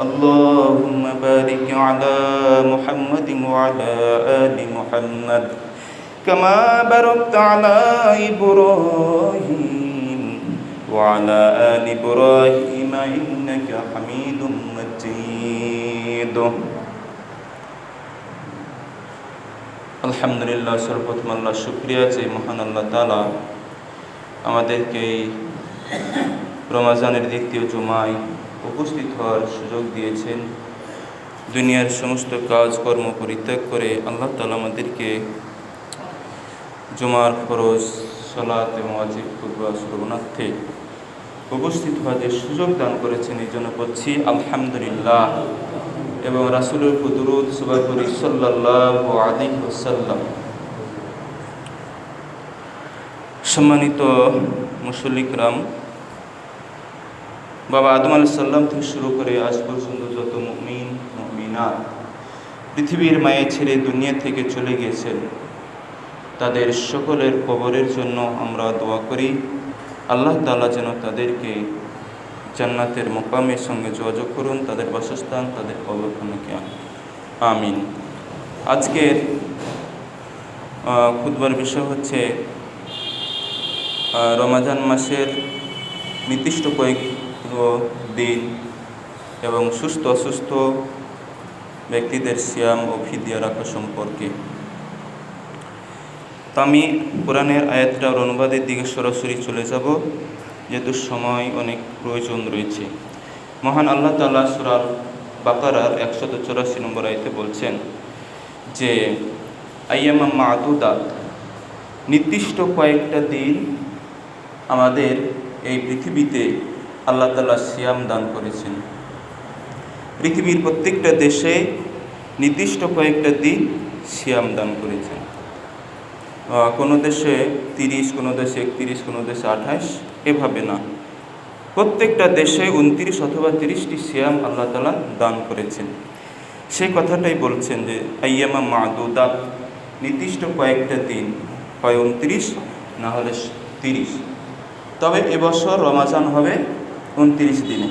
اللهم بارك على محمد وعلى آل محمد كما باركت على إبراهيم وعلى آل إبراهيم إنك حميد مجيد আলহামদুলিল্লাহ সর্বপ্রথম আল্লাহ শুক্রিয়া যে মহান আল্লাহ তালা আমাদেরকে এই রমাজানের দ্বিতীয় জুমায় উপস্থিত হওয়ার সুযোগ দিয়েছেন। দুনিয়ার সমস্ত কাজকর্ম পরিত্যাগ করে আল্লাহ তালা আমাদেরকে জুমার ফরজ, সলাত এবং অজিব কুরবা শ্রবণার্থে উপস্থিত হওয়ার যে সুযোগ দান করেছেন এই জন্য বলছি আলহামদুলিল্লাহ। এবং রাসুলের কুদরুদ সুবাহ করি সাল্লাহ আলী ওসাল্লাম সম্মানিত মুসল্লিকরাম বাবা আদম আলাহ সাল্লাম থেকে শুরু করে আজ পর্যন্ত যত মুমিন, মুমিনাত পৃথিবীর মায়ে ছেড়ে দুনিয়া থেকে চলে গিয়েছেন, তাদের সকলের কবরের জন্য আমরা দোয়া করি। আল্লাহ তালা যেন তাদেরকে জান্নাতের মোকামের সঙ্গে যোগাযোগ করুন, তাদের বাসস্থান, তাদের কবরখানাকে আমিন। আজকের খুদবার বিষয় হচ্ছে রমাজান মাসের নির্দিষ্ট কয়েক দিন এবং সুস্থ অসুস্থ ব্যক্তিদের সিয়াম ও ফিদিয়া রাখা সম্পর্কে। আমি কোরআনের আয়াতটার অনুবাদের দিকে সরাসরি চলে যাব, যেহেতু সময় অনেক প্রয়োজন রয়েছে। মহান আল্লাহ তাল্লাহ সুরাল বাকারার একশত চৌরাশি নম্বর আয়তে বলছেন যে, আইয়ামা মাদুদাত নির্দিষ্ট কয়েকটা দিন আমাদের এই পৃথিবীতে আল্লাহ তালা সিয়াম দান করেছেন। পৃথিবীর প্রত্যেকটা দেশে নির্দিষ্ট কয়েকটা দিন সিয়াম দান করেছেন। কোনো দেশে তিরিশ, কোনো দেশে একত্রিশ, কোনো দেশে আঠাশ, এভাবে না। প্রত্যেকটা দেশে উনত্রিশ অথবা তিরিশটি সিয়াম আল্লাহ তালা দান করেছেন। সেই কথাটাই বলছেন যে, আইয়ামা মা মাদুদা নির্দিষ্ট কয়েকটা দিন হয় উনত্রিশ, না হলে তিরিশ। তবে এবছর রমাজান হবে উনত্রিশ দিনে।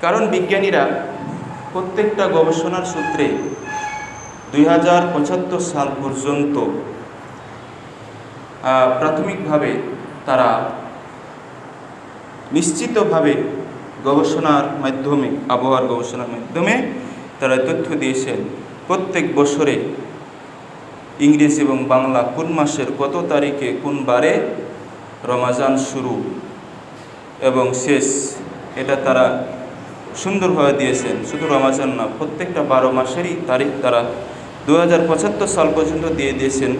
কারণ বিজ্ঞানীরা প্রত্যেকটা গবেষণার সূত্রে দুই হাজার পঁচাত্তর সাল পর্যন্ত প্রাথমিকভাবে তারা নিশ্চিতভাবে গবেষণার মাধ্যমে, আবহাওয়ার গবেষণার মাধ্যমে তারা তথ্য দিয়েছেন প্রত্যেক বছরে ইংরেজি এবং বাংলা কোন মাসের কত তারিখে কোন বারে রমাজান শুরু। এবং শেষ। এটা তারা সুন্দরভাবে দিয়েছেন। শুধু রমাজান না, প্রত্যেকটা বারো মাসেরই তারিখ তারা দু হাজার পঁচাত্তর সাল পর্যন্ত দিয়ে দিয়েছেন।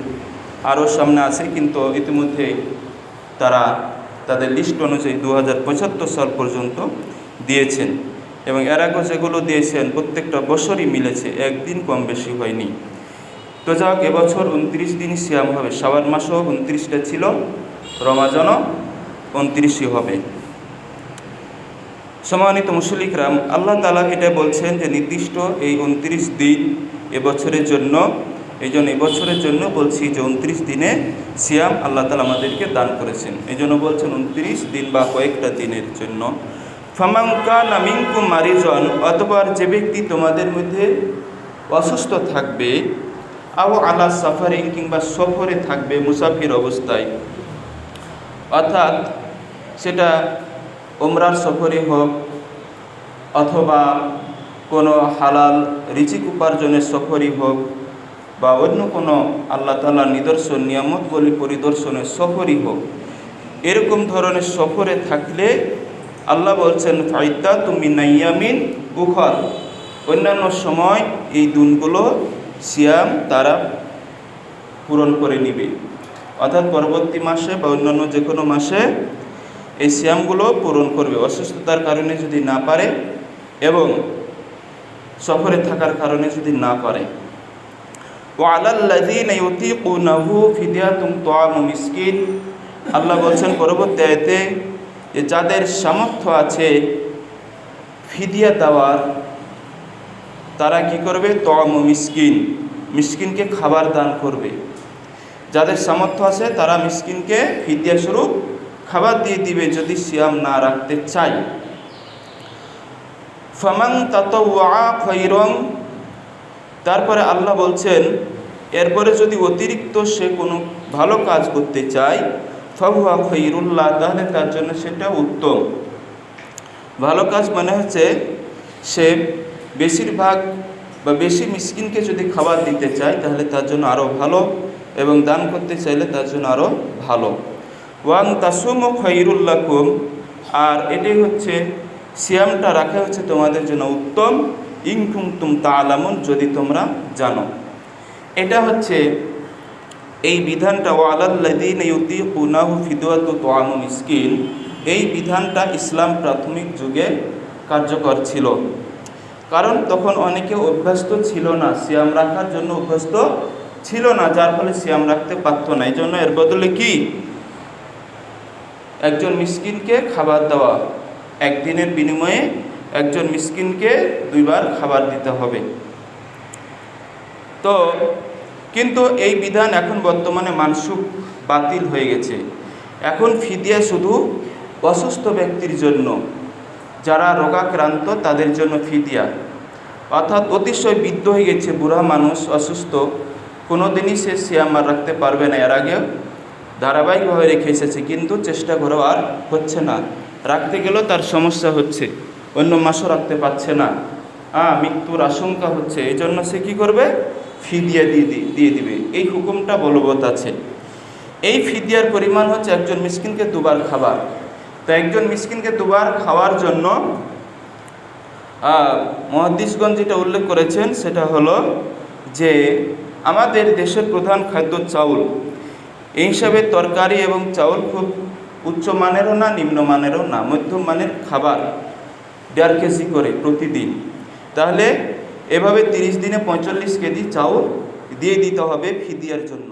আরও সামনে আছে, কিন্তু ইতিমধ্যে তারা তাদের লিস্ট অনুযায়ী দু হাজার পঁচাত্তর সাল পর্যন্ত দিয়েছেন। এবং এর আগে যেগুলো দিয়েছেন, প্রত্যেকটা বছরই মিলেছে, একদিন কম বেশি হয়নি। তো যাক, এবছর উনত্রিশ দিন সিয়াম হবে। সাবান মাসও উনত্রিশটা ছিল, রমাজানও উনত্রিশই হবে। সম্মানিত মুসলিকরাম আল্লাহ তালা এটা বলছেন যে নির্দিষ্ট এই উনত্রিশ দিন এবছরের জন্য, এই জন্য এবছরের জন্য বলছি যে উনত্রিশ দিনে সিয়াম আল্লাহ তালা আমাদেরকে দান করেছেন। এই জন্য বলছেন উনত্রিশ দিন বা কয়েকটা দিনের জন্য। ফামাঙ্কা নামিঙ্কু মারিজন অথবা যে ব্যক্তি তোমাদের মধ্যে অসুস্থ থাকবে, আও আলা সাফারিং কিংবা সফরে থাকবে মুসাফির অবস্থায়, অর্থাৎ সেটা ওমরার সফরে হোক অথবা কোনো হালাল রিচিক উপার্জনের সফরই হোক বা অন্য কোনো আল্লাহ তালা নিদর্শন, নিয়ামতগুলি পরিদর্শনের সফরই হোক, এরকম ধরনের সফরে থাকলে আল্লাহ বলছেন ফাইদা তুমি নাইয়ামিন উখর অন্যান্য সময় এই দিনগুলো সিয়াম তারা পূরণ করে নিবে। অর্থাৎ পরবর্তী মাসে বা অন্যান্য যে কোনো মাসে এই সিয়ামগুলো পূরণ করবে। অসুস্থতার কারণে যদি না পারে এবং সফরে থাকার কারণে যদি না পারে। মিসকিন। আল্লাহ বলছেন, পরবর্তী আয়াতে যে যাদের সামর্থ্য আছে ফিদিয়া দেওয়ার, তারা কি করবে? তম মিসকিন। মিসকিনকে খাবার দান করবে। যাদের সামর্থ্য আছে তারা মিসকিনকে ফিদিয়া স্বরূপ খাবার দিয়ে দিবে যদি সিয়াম না রাখতে চায়। ফামাং তাতওয়া খৈরং তারপরে আল্লাহ বলছেন, এরপরে যদি অতিরিক্ত সে কোনো ভালো কাজ করতে চায়, ফাহুয়া খৈরুল্লাহ তাহলে তার জন্য সেটা উত্তম। ভালো কাজ মানে হচ্ছে সে বেশিরভাগ বা বেশি মিসকিনকে যদি খাবার দিতে চায়, তাহলে তার জন্য আরও ভালো এবং দান করতে চাইলে তার জন্য আরও ভালো। ওয়াং তাসুম খৈরুল্লাকুম আর এটাই হচ্ছে, সিয়ামটা রাখা হচ্ছে তোমাদের জন্য উত্তম। ইংকুম তুম তালামুন যদি তোমরা জানো। এটা হচ্ছে, এই বিধানটা ওয়ালাল্লাদিন ইউতি কুনাহু ফিদুয়াতু তোয়ামু মিসকিন। এই বিধানটা ইসলাম প্রাথমিক যুগে কার্যকর ছিল। কারণ তখন অনেকে অভ্যস্ত ছিল না, সিয়াম রাখার জন্য অভ্যস্ত ছিল না, যার ফলে সিয়াম রাখতে পারতো না। এই জন্য এর বদলে কি? একজন মিসকিনকে খাবার দেওয়া। একদিনের বিনিময়ে একজন মিসকিনকে দুইবার খাবার দিতে হবে। তো, কিন্তু এই বিধান এখন বর্তমানে মানসুক বাতিল হয়ে গেছে। এখন ফিদিয়া শুধু অসুস্থ ব্যক্তির জন্য। যারা রোগাক্রান্ত, তাদের জন্য ফিদিয়া। অর্থাৎ অতিশয় বৃদ্ধ হয়ে গেছে বুড়া মানুষ, অসুস্থ। কোনো দিনই সে সিয়ামার রাখতে পারবে না। এর আগে ধারাবাহিকভাবে রেখে এসেছে, কিন্তু চেষ্টা করেও আর হচ্ছে না। রাখতে গেলেও তার সমস্যা হচ্ছে, অন্য মাসও রাখতে পারছে না। হ্যাঁ মৃত্যুর আশঙ্কা হচ্ছে এই জন্য সে কী করবে? ফিদিয়া দিয়ে দিয়ে দিবে। এই হুকুমটা বলবৎ আছে। এই ফিদিয়ার পরিমাণ হচ্ছে একজন মিসকিনকে দুবার খাবার। তো একজন মিসকিনকে দুবার খাওয়ার জন্য মহাদিসগঞ্জ যেটা উল্লেখ করেছেন, সেটা হলো যে, আমাদের দেশের প্রধান খাদ্য চাউল। এই হিসাবে তরকারি এবং চাউল খুব উচ্চ মানেরও না নিম্নমানেরও না, মধ্যম মানের খাবার দেড় কেজি করে প্রতিদিন। তাহলে এভাবে তিরিশ দিনে পঁয়তাল্লিশ কেজি চাউল দিয়ে দিতে হবে ফিদিয়ার জন্য।